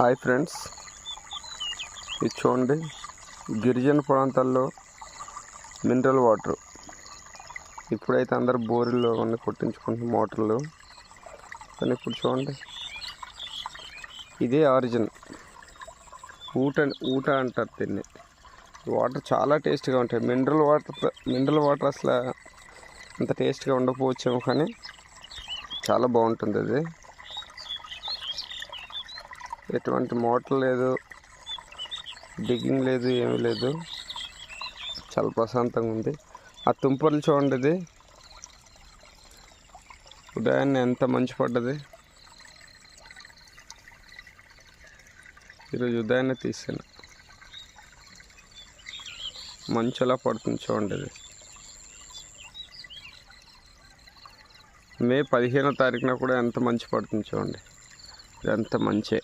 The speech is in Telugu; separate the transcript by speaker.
Speaker 1: Hi friends. ఇది చూడండి గిరిజన ప్రాంతాల్లో మినరల్ వాటర్. ఇప్పుడైతే అందరు బోర్లు అన్నీ కొట్టించుకుంటున్న మోటార్లు. కానీ ఇప్పుడు చూడండి. ఇదే ఆరిజిన్. ఊట ఊట అంటారు దీన్ని. వాటర్ చాలా టేస్ట్గా ఉంటాయి. మినరల్ వాటర్ మినరల్ వాటర్ అసలు అంత టేస్ట్గా ఉండకపోవచ్చేమో కానీ చాలా బాగుంటుంది అది. ఎటువంటి మోటర్ లేదు. డిగ్గింగ్ లేదు ఏమీ లేదు. చాలా ప్రశాంతంగా ఉంది. ఆ తుంపర్లు చూడండి ఇది. ఉదయాన్నే ఎంత మంచి పడ్డది. ఈరోజు ఉదయాన్నే తీసాను మంచు ఎలా పడుతుంది చూడండి ఇది. మే పదిహేనో తారీఖున కూడా ఎంత మంచి పడుతుంది చూడండి. ఇదంతా మంచే.